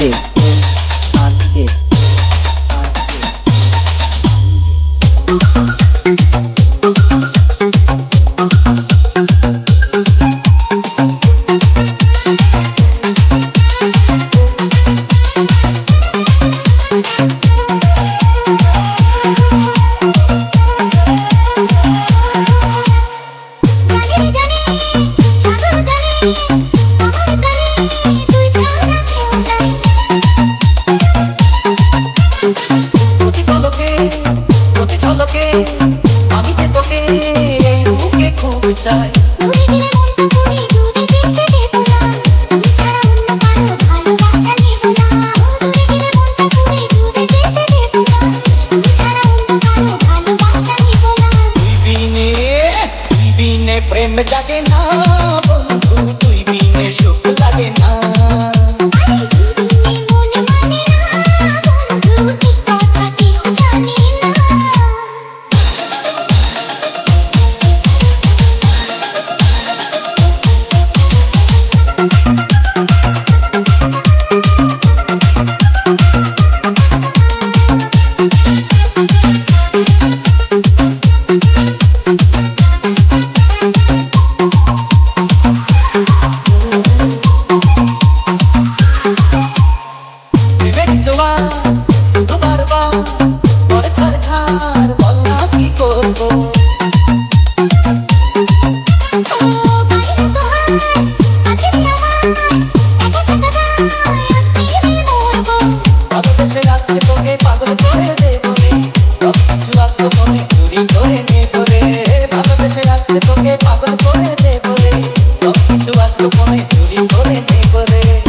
আজকে আজকে আজকে প্রেম জাগে না বন্ধু।